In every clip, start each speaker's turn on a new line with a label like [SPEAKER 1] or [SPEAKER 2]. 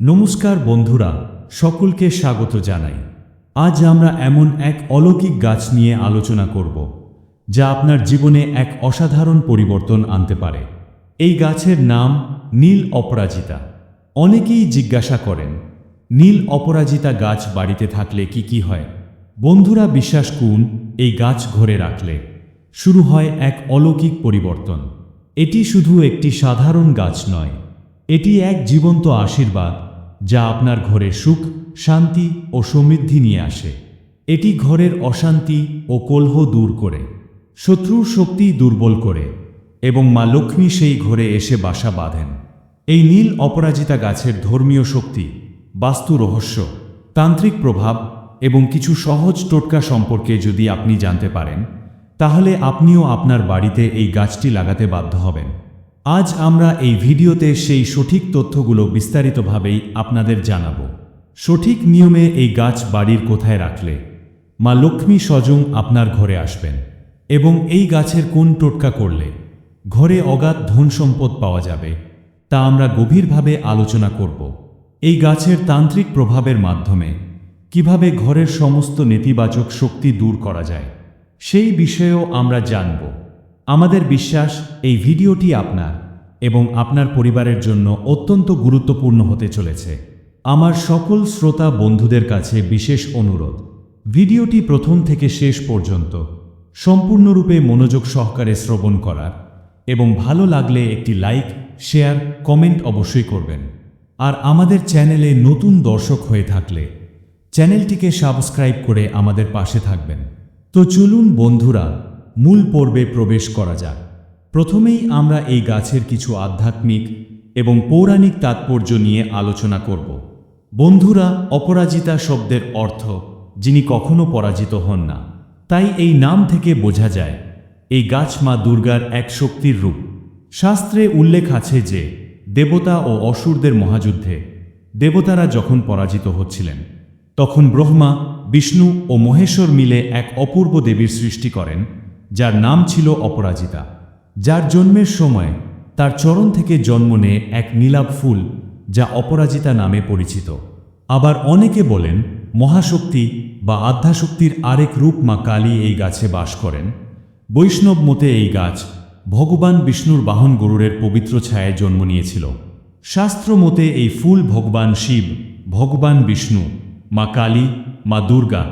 [SPEAKER 1] নমস্কার বন্ধুরা, সকলকে স্বাগত জানাই। আজ আমরা এমন এক অলৌকিক গাছ নিয়ে আলোচনা করব, যা আপনার জীবনে এক অসাধারণ পরিবর্তন আনতে পারে। এই গাছের নাম নীল অপরাজিতা। অনেকেই জিজ্ঞাসা করেন, নীল অপরাজিতা গাছ বাড়িতে থাকলে কি কি হয়? বন্ধুরা বিশ্বাস কুন এই গাছ ঘরে রাখলে শুরু হয় এক অলৌকিক পরিবর্তন। এটি শুধু একটি সাধারণ গাছ নয়, এটি এক জীবন্ত আশীর্বাদ যা আপনার ঘরে সুখ, শান্তি ও সমৃদ্ধি নিয়ে আসে। এটি ঘরের অশান্তি ও কলহ দূর করে, শত্রুর শক্তি দুর্বল করে, এবং মা লক্ষ্মী সেই ঘরে এসে বাসা বাঁধেন। এই নীল অপরাজিতা গাছের ধর্মীয় শক্তি, বাস্তু রহস্য, তান্ত্রিক প্রভাব এবং কিছু সহজ টোটকা সম্পর্কে যদি আপনি জানতে পারেন, তাহলে আপনিও আপনার বাড়িতে এই গাছটি লাগাতে বাধ্য হবেন। আজ আমরা এই ভিডিওতে সেই সঠিক তথ্যগুলো বিস্তারিতভাবেই আপনাদের জানাব। সঠিক নিয়মে এই গাছ বাড়ির কোথায় রাখলে? মা লক্ষ্মী স্বজং আপনার ঘরে আসবেন এবং এই গাছের কোন টোটকা করলে? ঘরে অগাধ ধন সম্পদ পাওয়া যাবে, তা আমরা গভীরভাবে আলোচনা করব। এই গাছের তান্ত্রিক প্রভাবের মাধ্যমে কীভাবে ঘরের সমস্ত নেতিবাচক শক্তি দূর করা যায়, সেই বিষয়েও আমরা জানব। আমাদের বিশ্বাস এই ভিডিওটি আপনার এবং আপনার পরিবারের জন্য অত্যন্ত গুরুত্বপূর্ণ হতে চলেছে। আমার সকল শ্রোতা বন্ধুদের কাছে বিশেষ অনুরোধ। ভিডিওটি প্রথম থেকে শেষ পর্যন্ত সম্পূর্ণরূপে মনোযোগ সহকারে শ্রবণ করার এবং ভালো লাগলে একটি লাইক, শেয়ার, কমেন্ট অবশ্যই করবেন। আর আমাদের চ্যানেলে নতুন দর্শক হয়ে থাকলে চ্যানেলটিকে সাবস্ক্রাইব করে আমাদের পাশে থাকবেন। তো চলুন বন্ধুরা মূল পর্বে প্রবেশ করা যাক। প্রথমেই আমরা এই গাছের কিছু আধ্যাত্মিক এবং পৌরাণিক তাৎপর্য নিয়ে আলোচনা করব। বন্ধুরা, অপরাজিতা শব্দের অর্থ, যিনি কখনো পরাজিত হন না। তাই এই নাম থেকে বোঝা যায়, এই গাছ মা দুর্গার এক শক্তির রূপ। শাস্ত্রে উল্লেখ আছে যে, দেবতা ও অসুরদের মহাযুদ্ধে দেবতারা যখন পরাজিত হচ্ছিলেন, তখন ব্রহ্মা, বিষ্ণু ও মহেশ্বর মিলে এক অপূর্ব দেবীর সৃষ্টি করেন যার নাম ছিল অপরাজিতা, যার জন্মের সময় তার চরণ থেকে জন্ম নেয় এক নীলাভ ফুল যা অপরাজিতা নামে পরিচিত। আবার অনেকে বলেন, মহাশক্তি বা আধ্যাশক্তির আরেক রূপ মা কালী এই গাছে বাস করেন। বৈষ্ণব মতে এই গাছ ভগবান বিষ্ণুর বাহন গরুরের পবিত্র ছায়ায় জন্ম নিয়েছিল। শাস্ত্র মতে এই ফুল ভগবান শিব, ভগবান বিষ্ণু, মা কালী, মা দুর্গা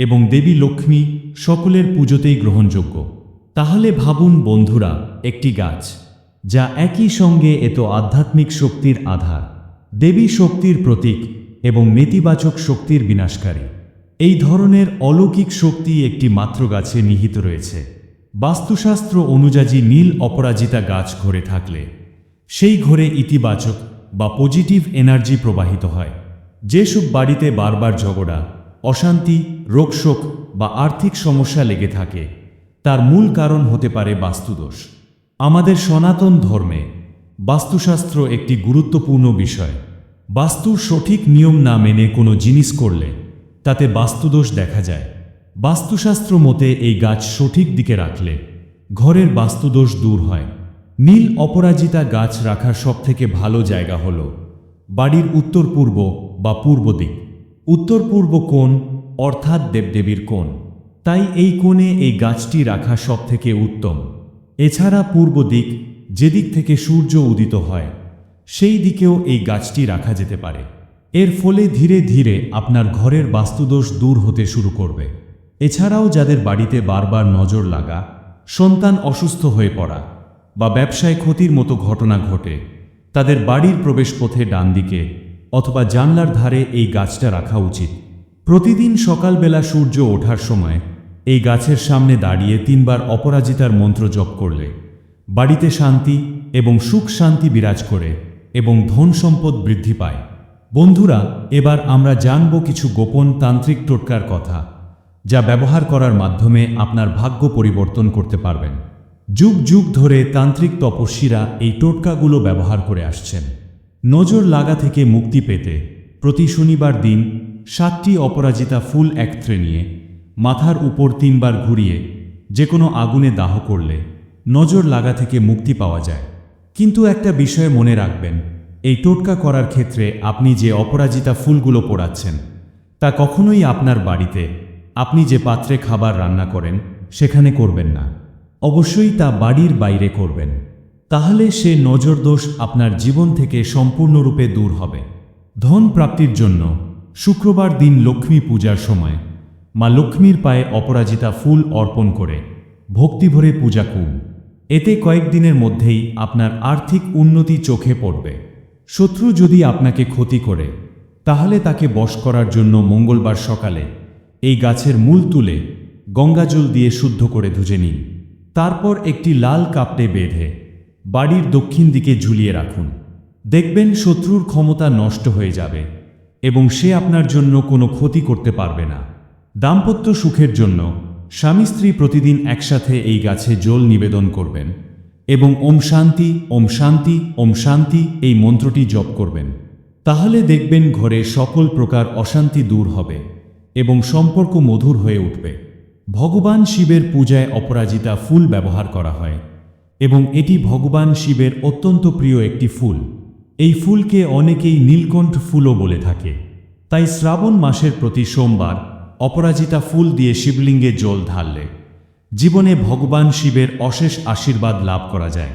[SPEAKER 1] এবং দেবী লক্ষ্মী সকলের পুজোতেই গ্রহণযোগ্য। তাহলে ভাবুন বন্ধুরা, একটি গাছ, যা একই সঙ্গে এত আধ্যাত্মিক শক্তির আধার। দেবী শক্তির প্রতীক এবং নেতিবাচক শক্তির বিনাশকারী। এই ধরনের অলৌকিক শক্তি একটি মাত্র গাছে নিহিত রয়েছে। বাস্তুশাস্ত্র অনুযায়ী নীল অপরাজিতা গাছ ঘরে থাকলে, সেই ঘরে ইতিবাচক বা পজিটিভ এনার্জি প্রবাহিত হয়। যেসব বাড়িতে বারবার ঝগড়া অশান্তি, রোগশোক বা আর্থিক সমস্যা লেগে থাকে। তার মূল কারণ হতে পারে বাস্তুদোষ। আমাদের সনাতন ধর্মে বাস্তুশাস্ত্র একটি গুরুত্বপূর্ণ বিষয়। বাস্তুর সঠিক নিয়ম না মেনে কোনো জিনিস করলে তাতে বাস্তুদোষ দেখা যায়। বাস্তুশাস্ত্র মতে এই গাছ সঠিক দিকে রাখলে ঘরের বাস্তুদোষ দূর হয়। নীল অপরাজিতা গাছ রাখার সবথেকে ভালো জায়গা হল বাড়ির উত্তর পূর্ব বা পূর্ব দিক। উত্তর পূর্ব কোণ অর্থাৎ দেবদেবীর কোণ। তাই এই কোণে এই গাছটি রাখা সবথেকে উত্তম। এছাড়া পূর্ব দিক, যেদিক থেকে সূর্য উদিত হয়, সেই দিকেও এই গাছটি রাখা যেতে পারে। এর ফলে ধীরে ধীরে আপনার ঘরের বাস্তুদোষ দূর হতে শুরু করবে। এছাড়াও যাদের বাড়িতে বারবার নজর লাগা, সন্তান অসুস্থ হয়ে পড়া বা ব্যবসায় ক্ষতির মতো ঘটনা ঘটে, তাদের বাড়ির প্রবেশপথে ডান দিকে অথবা জানলার ধারে এই গাছটা রাখা উচিত। প্রতিদিন সকালবেলা সূর্য ওঠার সময় এই গাছের সামনে দাঁড়িয়ে তিনবার অপরাজিতার মন্ত্র জপ করলে। বাড়িতে শান্তি এবং সুখ শান্তি বিরাজ করে এবং ধন সম্পদ বৃদ্ধি পায়। বন্ধুরা, এবার আমরা জানব কিছু গোপন তান্ত্রিক টোটকার কথা, যা ব্যবহার করার মাধ্যমে আপনার ভাগ্য পরিবর্তন করতে পারবেন। যুগ যুগ ধরে তান্ত্রিক তপস্বীরা এই টোটকাগুলো ব্যবহার করে আসছেন। নজর লাগা থেকে মুক্তি পেতে প্রতি শনিবার দিন সাতটি অপরাজিতা ফুল একত্রে নিয়ে মাথার উপর তিনবার ঘুরিয়ে যে কোনো আগুনে দাহ করলে নজর লাগা থেকে মুক্তি পাওয়া যায়। কিন্তু একটা বিষয় মনে রাখবেন, এই টোটকা করার ক্ষেত্রে আপনি যে অপরাজিতা ফুলগুলো পোড়াচ্ছেন, তা কখনোই আপনার বাড়িতে আপনি যে পাত্রে খাবার রান্না করেন, সেখানে করবেন না। অবশ্যই তা বাড়ির বাইরে করবেন। তাহলে সে নজরদোষ আপনার জীবন থেকে সম্পূর্ণরূপে দূর হবে। ধন প্রাপ্তির জন্য শুক্রবার দিন লক্ষ্মী পূজার সময় মা লক্ষ্মীর পায়ে অপরাজিতা ফুল অর্পণ করে ভক্তিভরে পূজা কুম এতে কয়েকদিনের মধ্যেই আপনার আর্থিক উন্নতি চোখে পড়বে। শত্রু যদি আপনাকে ক্ষতি করে, তাহলে তাকে বশ করার জন্য মঙ্গলবার সকালে এই গাছের মূল তুলে গঙ্গাজল দিয়ে শুদ্ধ করে ধুজে নিন। তারপর একটি লাল কাপড়ে বেঁধে বাড়ির দক্ষিণ দিকে ঝুলিয়ে রাখুন। দেখবেন শত্রুর ক্ষমতা নষ্ট হয়ে যাবে এবং সে আপনার জন্য কোনো ক্ষতি করতে পারবে না। দাম্পত্য সুখের জন্য স্বামী স্ত্রী প্রতিদিন একসাথে এই গাছে জল নিবেদন করবেন এবং ওম শান্তি ওম শান্তি ওম শান্তি এই মন্ত্রটি জপ করবেন। তাহলে দেখবেন ঘরে সকল প্রকার অশান্তি দূর হবে এবং সম্পর্ক মধুর হয়ে উঠবে। ভগবান শিবের পূজায় অপরাজিতা ফুল ব্যবহার করা হয়। এবং এটি ভগবান শিবের অত্যন্ত প্রিয় একটি ফুল। এই ফুলকে অনেকেই নীলকণ্ঠ ফুলও বলে থাকে। তাই শ্রাবণ মাসের প্রতি সোমবার অপরাজিতা ফুল দিয়ে শিবলিঙ্গে জল ঢাললে জীবনে ভগবান শিবের অশেষ আশীর্বাদ লাভ করা যায়।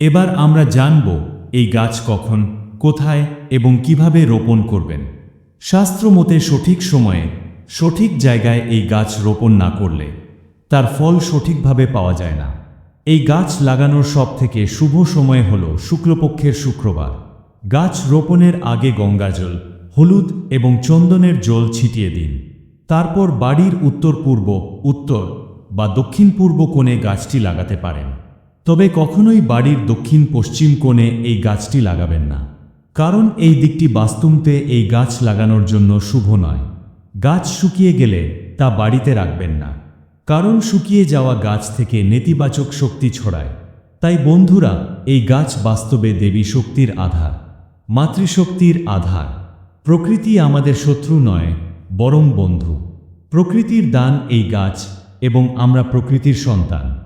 [SPEAKER 1] এবার আমরা জানব এই গাছ কখন, কোথায় এবং কীভাবে রোপণ করবেন। শাস্ত্রমতে সঠিক সময়ে সঠিক জায়গায় এই গাছ রোপণ না করলে তার ফল সঠিকভাবে পাওয়া যায় না। এই গাছ লাগানোর সব থেকে শুভ সময় হল শুক্লপক্ষের শুক্রবার। গাছ রোপণের আগে গঙ্গাজল হলুদ এবং চন্দনের জল ছিটিয়ে দিন। তারপর বাড়ির উত্তর পূর্ব, উত্তর বা দক্ষিণ পূর্ব কোণে গাছটি লাগাতে পারেন। তবে কখনোই বাড়ির দক্ষিণ পশ্চিম কোণে এই গাছটি লাগাবেন না। কারণ এই দিকটি বাস্তুমতে এই গাছ লাগানোর জন্য শুভ নয়। গাছ শুকিয়ে গেলে তা বাড়িতে রাখবেন না। কারণ শুকিয়ে যাওয়া গাছ থেকে নেতিবাচক শক্তি ছড়ায়। তাই বন্ধুরা, এই গাছ বাস্তবে দেবী শক্তির আধার, মাতৃশক্তির আধার। প্রকৃতি আমাদের শত্রু নয়, বরং বন্ধু। প্রকৃতির দান এই গাছ এবং আমরা প্রকৃতির সন্তান।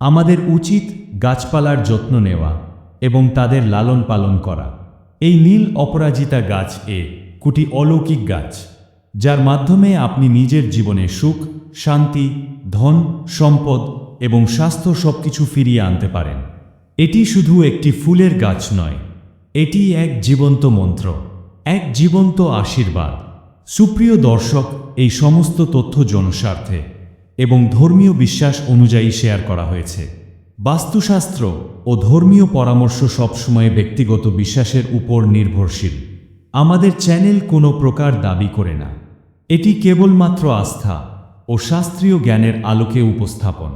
[SPEAKER 1] আমাদের উচিত গাছপালার যত্ন নেওয়া এবং তাদের লালন পালন করা। এই নীল অপরাজিতা গাছ এ কুটি অলৌকিক গাছ। যার মাধ্যমে আপনি নিজের জীবনে সুখ, শান্তি, ধন, সম্পদ এবং স্বাস্থ্য সবকিছু ফিরিয়ে আনতে পারেন। এটি শুধু একটি ফুলের গাছ নয়, এটি এক জীবন্ত মন্ত্র, এক জীবন্ত আশীর্বাদ। সুপ্রিয় দর্শক, এই সমস্ত তথ্য জনস্বার্থে এবং ধর্মীয় বিশ্বাস অনুযায়ী শেয়ার করা হয়েছে। বাস্তুশাস্ত্র ও ধর্মীয় পরামর্শ সবসময় ব্যক্তিগত বিশ্বাসের উপর নির্ভরশীল। আমাদের চ্যানেল কোনো প্রকার দাবি করে না। এটি কেবলমাত্র আস্থা ও শাস্ত্রীয় জ্ঞানের আলোকে উপস্থাপন।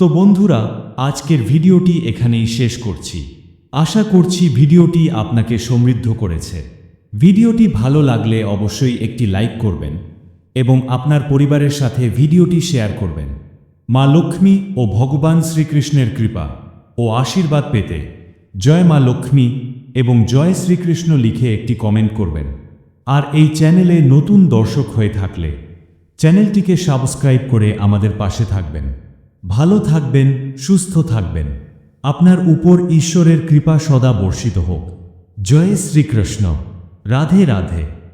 [SPEAKER 1] তো বন্ধুরা, আজকের ভিডিওটি এখানেই শেষ করছি। আশা করছি ভিডিওটি আপনাকে সমৃদ্ধ করেছে। ভিডিওটি ভালো লাগলে অবশ্যই একটি লাইক করবেন এবং আপনার পরিবারের সাথে ভিডিওটি শেয়ার করবেন। মা লক্ষ্মী ও ভগবান শ্রীকৃষ্ণের কৃপা ও আশীর্বাদ পেতে জয় মা লক্ষ্মী এবং জয় শ্রীকৃষ্ণ লিখে একটি কমেন্ট করবেন। আর এই চ্যানেলে নতুন দর্শক হয়ে থাকলে চ্যানেলটিকে সাবস্ক্রাইব করে আমাদের পাশে থাকবেন। ভালো থাকবেন, সুস্থ থাকবেন। আপনার উপর ঈশ্বরের কৃপা সদা বর্ষিত হোক। জয় শ্রীকৃষ্ণ। রাধে রাধে।